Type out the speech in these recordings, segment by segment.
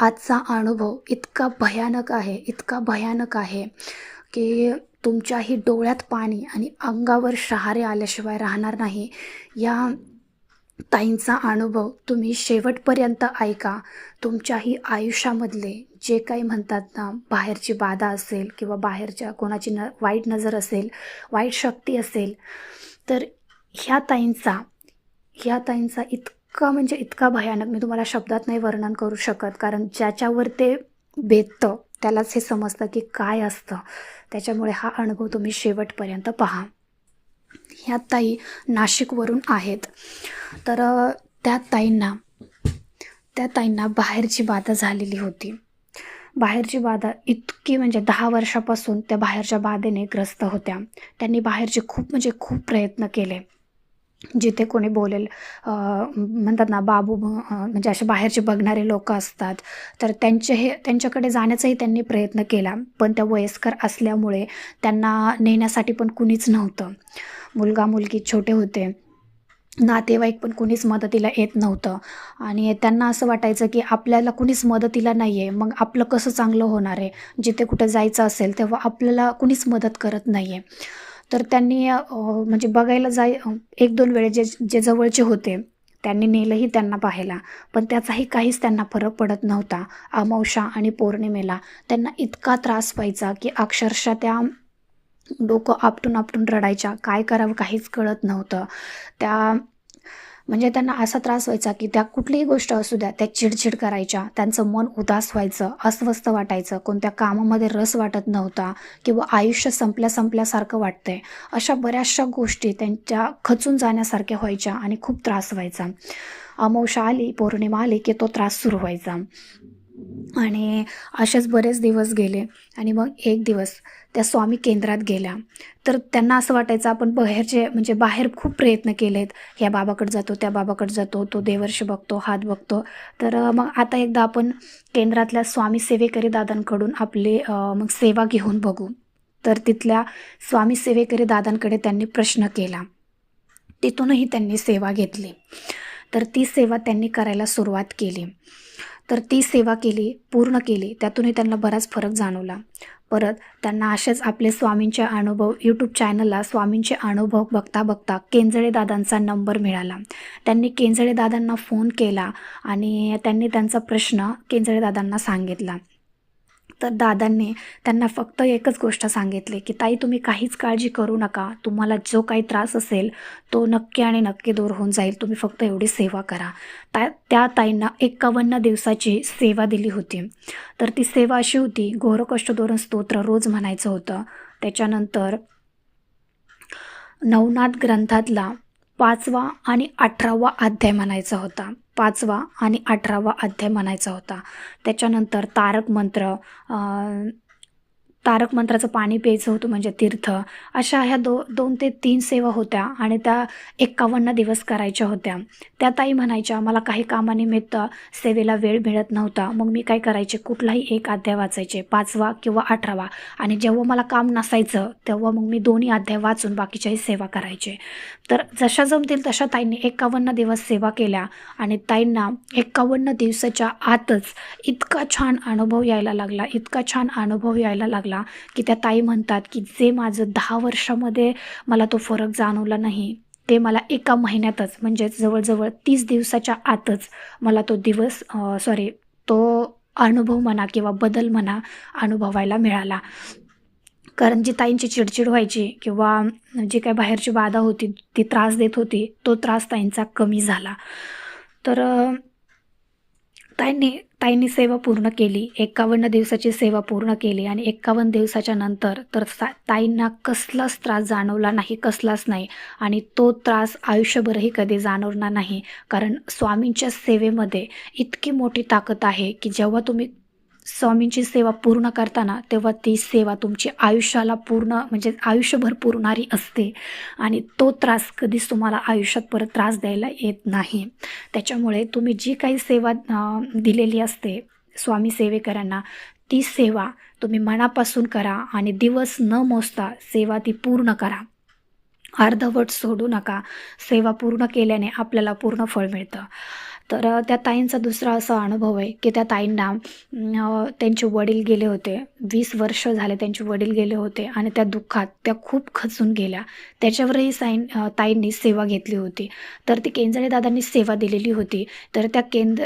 आजचा अनुभव इतका भयानक आहे इतका भयानक आहे की तुमच्याही डोळ्यात पाणी आणि अंगावर शहारे आल्याशिवाय राहणार नाही. या ताईंचा अनुभव तुम्ही शेवटपर्यंत ऐका. तुमच्याही आयुष्यामधले जे काही म्हणतात ना बाहेरची बाधा असेल किंवा बाहेरच्या कोणाची न वाईट नजर असेल वाईट शक्ती असेल तर ह्या ताईंचा ह्या ताईंचा इतका म्हणजे इतका भयानक मी तुम्हाला शब्दात नाही वर्णन करू शकत. कारण ज्याच्यावर ते बेततं त्यालाच हे समजतं की काय असतं. त्याच्यामुळे हा अनुभव तुम्ही शेवटपर्यंत पहा. ह्या ताई नाशिकवरून आहेत. तर त्या ताईंना त्या ताईंना बाहेरची बाधा झालेली होती. बाहेरची बाधा इतकी म्हणजे दहा वर्षापासून त्या बाहेरच्या बाधेने ग्रस्त होत्या. त्यांनी बाहेरचे खूप म्हणजे खूप प्रयत्न केले. जिथे कोणी बोलेल म्हणतात ना बाबू म्हणजे असे बाहेरचे बघणारे लोक असतात तर त्यांचे हे त्यांच्याकडे जाण्याचाही त्यांनी प्रयत्न केला. पण त्या वयस्कर असल्यामुळे त्यांना नेण्यासाठी पण कुणीच नव्हतं. मुलगा मुलगी छोटे होते. नातेवाईक पण कुणीच मदतीला येत नव्हतं. आणि त्यांना असं वाटायचं की आपल्याला कुणीच मदतीला नाही आहे मग आपलं कसं चांगलं होणार आहे? जिथे कुठे जायचं असेल तेव्हा आपल्याला कुणीच मदत करत नाही आहे तर त्यांनी म्हणजे बघायला जाय एक दोन वेळे जे जे जवळचे होते त्यांनी नेलंही त्यांना पाहायला. पण त्याचाही काहीच त्यांना फरक पडत नव्हता. अमावशा आणि पौर्णिमेला त्यांना इतका त्रास व्हायचा की अक्षरशः त्या डोकं आपटून आपटून रडायच्या. काय करावं काहीच कळत नव्हतं. त्या म्हणजे त्यांना असा त्रास व्हायचा की त्या कुठलीही गोष्ट असू द्या त्या चिडचिड करायच्या त्यांचं मन उदास व्हायचं अस्वस्थ वाटायचं कोणत्या कामामध्ये रस वाटत नव्हता किंवा आयुष्य संपल्या संपल्यासारखं वाटतंय अशा बऱ्याचशा गोष्टी त्यांच्या खचून जाण्यासारख्या व्हायच्या आणि खूप त्रास व्हायचा. अमावश्या आली पौर्णिमा आली की तो त्रास सुरू व्हायचा. आणि असेच बरेच दिवस गेले. आणि मग एक दिवस त्या स्वामी केंद्रात गेल्या. तर त्यांना असं वाटायचं आपण बाहेरचे म्हणजे बाहेर खूप प्रयत्न केलेत. ह्या बाबाकडे जातो त्या बाबाकडे जातो तो देवर्ष बघतो हात बघतो. तर मग आता एकदा आपण केंद्रातल्या स्वामी सेवेकरी दादांकडून आपले मग सेवा घेऊन बघू. तर तिथल्या स्वामी सेवेकरी दादांकडे त्यांनी प्रश्न केला. तिथूनही त्यांनी सेवा घेतली. तर ती सेवा त्यांनी करायला सुरुवात केली. तर ती सेवा केली पूर्ण केली. त्यातूनही त्यांना बराच फरक जाणवला. परत त्यांना असेच आपले स्वामींचे अनुभव यूट्यूब चॅनलला स्वामींचे अनुभव बघता बघता केंजळे दादांचा नंबर मिळाला. त्यांनी केंजळे दादांना फोन केला आणि त्यांनी त्यांचा प्रश्न केंजळे दादांना सांगितला. तर दादांनी त्यांना फक्त एकच गोष्ट सांगितली की ताई तुम्ही काहीच काळजी करू नका. तुम्हाला जो काही त्रास असेल तो नक्की आणि नक्की दूर होऊन जाईल. तुम्ही फक्त एवढी सेवा करा. त्या त्या ताईंना एकावन्न दिवसाची सेवा दिली होती. तर ती सेवा अशी होती घोरकष्टदोरण स्तोत्र रोज म्हणायचं होतं. त्याच्यानंतर नवनाथ ग्रंथातला पाचवा आणि अठरावा अध्याय म्हणायचा होता. पाचवा आणि अठरावा अध्याय म्हणायचा होता. त्याच्यानंतर तारक मंत्र तारक मंत्राचं पाणी प्यायचं होतं म्हणजे तीर्थ. अशा ह्या दो दोन ते तीन सेवा होत्या आणि त्या एक्कावन्न दिवस करायच्या होत्या. त्या ताई म्हणायच्या मला काही कामानिमित्त सेवेला वेळ मिळत नव्हता. मग मी काय करायचे? कुठलाही एक अध्याय वाचायचे पाचवा किंवा अठरावा. आणि जेव्हा मला काम नसायचं तेव्हा मग मी दोन्ही अध्याय वाचून बाकीच्याही सेवा करायचे. तर जशा जमतील तशा ताईंनी एकावन्न दिवस सेवा केल्या आणि ताईंना एकावन्न दिवसाच्या आतच इतका छान अनुभव यायला लागला इतका छान अनुभव यायला लागला. की त्या ताई म्हणतात की जे माझं दहा वर्षामध्ये मला तो फरक जाणवला नाही ते मला एका महिन्यातच म्हणजेच जवळजवळ तीस दिवसाच्या आतच मला तो दिवस सॉरी तो अनुभव म्हणा किंवा बदल म्हणा अनुभवायला मिळाला. कारण जी ताईंची चिडचिड व्हायची किंवा जी काही बाहेरची बाधा होती ती त्रास देत होती तो त्रास ताईंचा कमी झाला. तर ताईंनी ताईंनी सेवा पूर्ण केली. एकावन्न दिवसाची सेवा पूर्ण केली आणि एकावन्न दिवसाच्या नंतर तर सा ताईंना कसलाच त्रास जाणवला नाही कसलाच नाही. आणि तो त्रास आयुष्यभरही कधी जाणवणार नाही. कारण स्वामींच्या सेवेमध्ये इतकी मोठी ताकद आहे की जेव्हा तुम्ही स्वामींची सेवा पूर्ण करताना तेव्हा ती सेवा तुमची आयुष्याला पूर्ण म्हणजे आयुष्यभर पुरणारी असते. आणि तो त्रास कधीच तुम्हाला आयुष्यात परत त्रास द्यायला येत नाही. त्याच्यामुळे तुम्ही जी काही सेवा दिलेली असते स्वामी सेवेकरांना ती सेवा तुम्ही मनापासून करा आणि दिवस न मोजता सेवा ती पूर्ण करा. अर्धवट सोडू नका. सेवा पूर्ण केल्याने आपल्याला पूर्ण फळ मिळतं. तर त्या ताईंचा दुसरा असा अनुभव आहे की त्या ताईंना त्यांचे वडील गेले होते. वीस वर्ष झाले त्यांचे वडील गेले होते आणि त्या दुःखात त्या खूप खचून गेल्या. त्याच्यावरही साईन ताईंनी सेवा घेतली होती. तर ती केंजळे दादांनी सेवा दिलेली होती. तर त्या केंद्र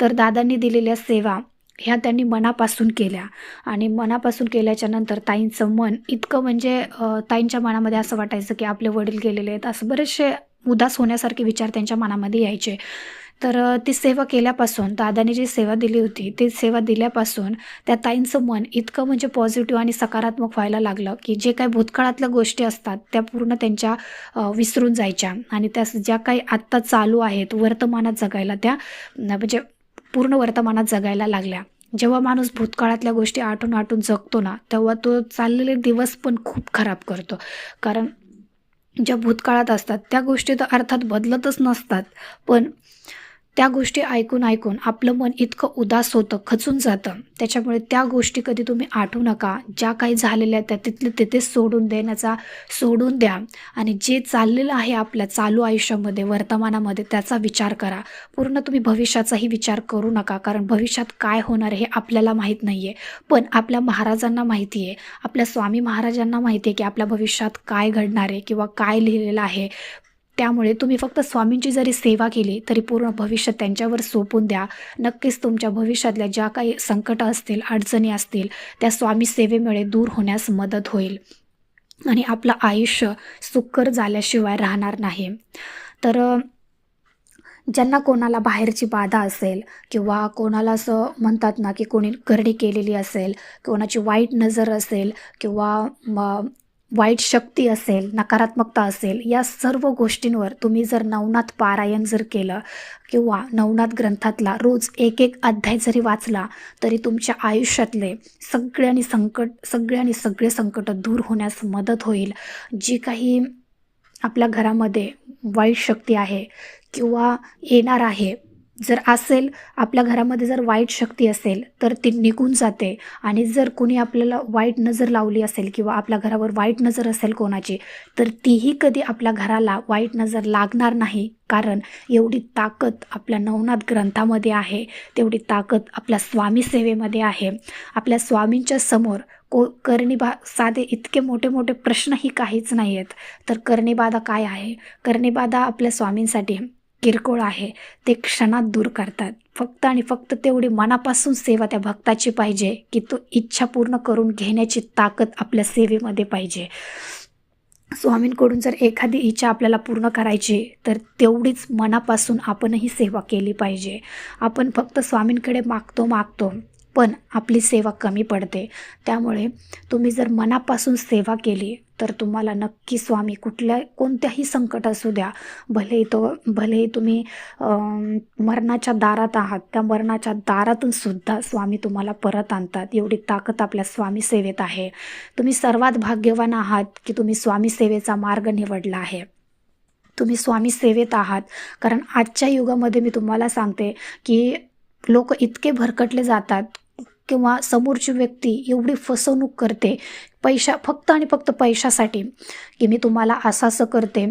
तर दादांनी दिलेल्या सेवा ह्या त्यांनी मनापासून केल्या. आणि मनापासून केल्याच्यानंतर ताईंचं मन इतकं म्हणजे ताईंच्या मनामध्ये असं वाटायचं की आपले वडील गेलेले आहेत. असं बरेचसे उदास होण्यासारखे विचार त्यांच्या मनामध्ये यायचे. तर ती सेवा केल्यापासून दादाने जी सेवा दिली होती ती सेवा दिल्यापासून त्या ताईंचं मन इतकं म्हणजे पॉझिटिव्ह आणि सकारात्मक व्हायला लागलं की जे काही भूतकाळातल्या गोष्टी असतात त्या पूर्ण त्यांच्या विसरून जायच्या. आणि त्या ज्या काही आत्ता चालू आहेत वर्तमानात जगायला त्या म्हणजे पूर्ण वर्तमानात जगायला लागल्या. जेव्हा माणूस भूतकाळातल्या गोष्टी आठून आठून जगतो ना तेव्हा तो चाललेले दिवस पण खूप खराब करतो. कारण ज्या भूतकाळात असतात त्या गोष्टी तर अर्थात बदलतच नसतात. पण त्या गोष्टी ऐकून ऐकून आपलं मन इतकं उदास होतं खचून जातं. त्याच्यामुळे त्या गोष्टी कधी तुम्ही आठवू नका. ज्या काही झालेल्या आहेत त्या तिथले तिथेच सोडून देण्याचा सोडून द्या. आणि जे चाललेलं आहे आपल्या चालू आयुष्यामध्ये वर्तमानामध्ये त्याचा विचार करा. पूर्ण तुम्ही भविष्याचाही विचार करू नका कारण भविष्यात काय होणार हे आपल्याला माहीत नाही आहे पण आपल्या महाराजांना माहिती आहे. आपल्या स्वामी महाराजांना माहिती आहे की आपल्या भविष्यात काय घडणार आहे किंवा काय लिहिलेलं आहे. त्यामुळे तुम्ही फक्त स्वामींची जरी सेवा केली तरी पूर्ण भविष्य त्यांच्यावर सोपून द्या. नक्कीच तुमच्या भविष्यातल्या ज्या काही संकटं असतील अडचणी असतील त्या स्वामी सेवेमुळे दूर होण्यास मदत होईल. आणि आपलं आयुष्य सुकर झाल्याशिवाय राहणार नाही. तर ज्यांना कोणाला बाहेरची बाधा असेल किंवा कोणाला असं म्हणतात ना की कोणी करणी केलेली असेल कोणाची वाईट नजर असेल किंवा वाईट शक्ती असेल नकारात्मकता असेल या सर्व गोष्टींवर तुम्ही जर नवनाथ पारायण जर केलं किंवा नवनाथ ग्रंथातला रोज एक एक अध्याय जरी वाचला तरी तुमच्या आयुष्यातले सगळ्यांनी संकट सगळ्यांनी सगळे संकट दूर होण्यास मदत होईल. जी काही आपल्या घरामध्ये वाईट शक्ती आहे किंवा येणार आहे जर असेल आपल्या घरामध्ये जर वाईट शक्ती असेल तर ती निघून जाते. आणि जर कोणी आपल्याला वाईट नजर लावली असेल किंवा आपल्या घरावर वाईट नजर असेल कोणाची तर तीही कधी आपल्या घराला वाईट नजर लागणार नाही. कारण एवढी ताकद आपल्या नवनाथ ग्रंथामध्ये आहे तेवढी ताकद आपल्या स्वामी सेवेमध्ये आहे. आपल्या स्वामींच्या समोर को कर्णीबा साधे इतके मोठे मोठे प्रश्नही काहीच नाही आहेत तर कर्णीबाधा काय आहे? कर्णीबाधा आपल्या स्वामींसाठी किरकोळ आहे. ते क्षणात दूर करतात. फक्त आणि फक्त तेवढी मनापासून सेवा त्या भक्ताची पाहिजे की तो इच्छा पूर्ण करून घेण्याची ताकद आपल्या सेवेमध्ये पाहिजे. स्वामींकडून जर एखादी इच्छा आपल्याला पूर्ण करायची तर तेवढीच मनापासून आपणही सेवा केली पाहिजे. आपण फक्त स्वामींकडे मागतो मागतो. पण आपली सेवा कमी पडते. त्यामुळे तुम्ही जर मनापासून सेवा केली तर तुम्हाला नक्की स्वामी कुठल्या कोणत्याही संकट असू द्या. भलेही तो भलेही तुम्ही मरणाच्या दारात आहात त्या मरणाच्या दारातून सुद्धा स्वामी तुम्हाला परत आणतात. एवढी ताकद आपल्या स्वामी सेवेत आहे. तुम्ही सर्वात भाग्यवान आहात की तुम्ही स्वामी सेवेचा मार्ग निवडला आहे. तुम्ही स्वामी सेवेत आहात. कारण आजच्या युगामध्ये मी तुम्हाला सांगते की लोक इतके भरकटले जातात किंवा समोरची व्यक्ती एवढी फसवणूक करते पैशा फक्त आणि फक्त पैशासाठी की मी तुम्हाला असं असं करते.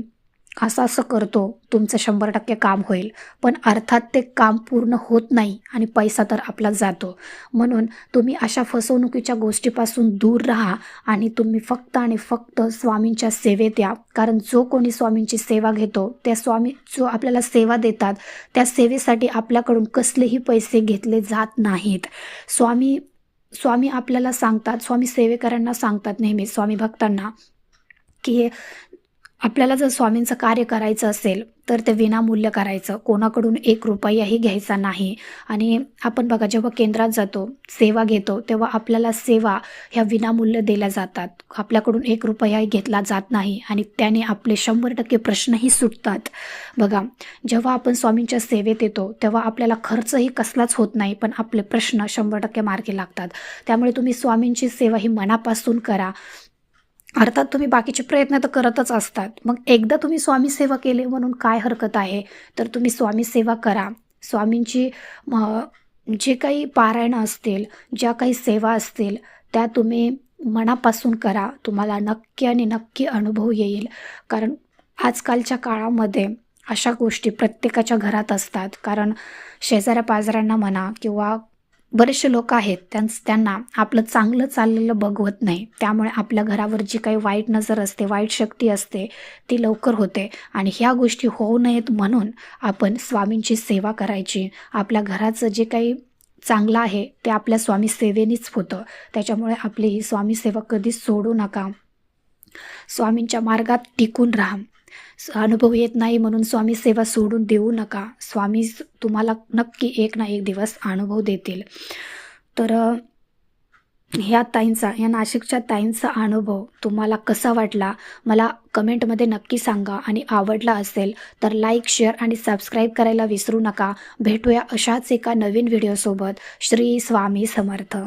असं असं करतो तुमचं शंभर टक्के काम होईल. पण अर्थात ते काम पूर्ण होत नाही आणि पैसा तर आपला जातो. म्हणून तुम्ही अशा फसवणुकीच्या गोष्टीपासून दूर राहा आणि तुम्ही फक्त आणि फक्त स्वामींच्या सेवेत या. कारण जो कोणी स्वामींची सेवा घेतो त्या स्वामी जो आपल्याला सेवा देतात त्या सेवेसाठी आपल्याकडून कसलेही पैसे घेतले जात नाहीत. स्वामी स्वामी आपल्याला सांगतात स्वामी सेवेकरांना सांगतात नेहमी स्वामी भक्तांना की आपल्याला जर स्वामींचं कार्य करायचं असेल तर ते विनामूल्य करायचं. कोणाकडून एक रुपयाही घ्यायचा नाही. आणि आपण बघा जेव्हा केंद्रात जातो सेवा घेतो तेव्हा आपल्याला सेवा ह्या विनामूल्य दिल्या जातात. आपल्याकडून एक रुपयाही घेतला जात नाही आणि त्याने आपले शंभर टक्के प्रश्नही सुटतात. बघा जेव्हा आपण स्वामींच्या सेवेत येतो तेव्हा आपल्याला खर्चही कसलाच होत नाही पण आपले प्रश्न शंभर टक्के मार्गी लागतात. त्यामुळे तुम्ही स्वामींची सेवा ही मनापासून करा. अर्थात तुम्ही बाकीचे प्रयत्न तर करतच असतात. मग एकदा तुम्ही स्वामी सेवा म्हणून काय हरकत आहे? तर तुम्ही स्वामी सेवा करा. स्वामींची जे काही पारायणं असतील ज्या काही सेवा असतील त्या तुम्ही मनापासून करा. तुम्हाला नक्की आणि नक्की अनुभव येईल. कारण आजकालच्या काळामध्ये अशा गोष्टी प्रत्येकाच्या घरात असतात. कारण शेजाऱ्या पाजाऱ्यांना म्हणा किंवा बरेचसे लोक आहेत त्यांच त्यांना आपलं चांगलं चाललेलं बघवत नाही. त्यामुळे आपल्या घरावर जी काही वाईट नजर असते वाईट शक्ती असते ती लवकर होते. आणि ह्या गोष्टी होऊ नयेत म्हणून आपण स्वामींची सेवा करायची. आपल्या घराचं जे काही चांगलं आहे ते आपल्या स्वामी सेवेनेच होतं. त्याच्यामुळे आपली ही स्वामी सेवा कधीच सोडू नका. स्वामींच्या मार्गात टिकून राहा. अनुभव येत नाही म्हणून स्वामी सेवा सोडून देऊ नका. स्वामी तुम्हाला नक्की एक ना एक दिवस अनुभव देतील. तर ह्या ताईंचा या नाशिकच्या ताईंचा अनुभव तुम्हाला कसा वाटला? मला कमेंटमध्ये नक्की सांगा. आणि आवडला असेल तर लाईक शेअर आणि सबस्क्राईब करायला विसरू नका. भेटूया अशाच एका नवीन व्हिडिओसोबत. श्री स्वामी समर्थ.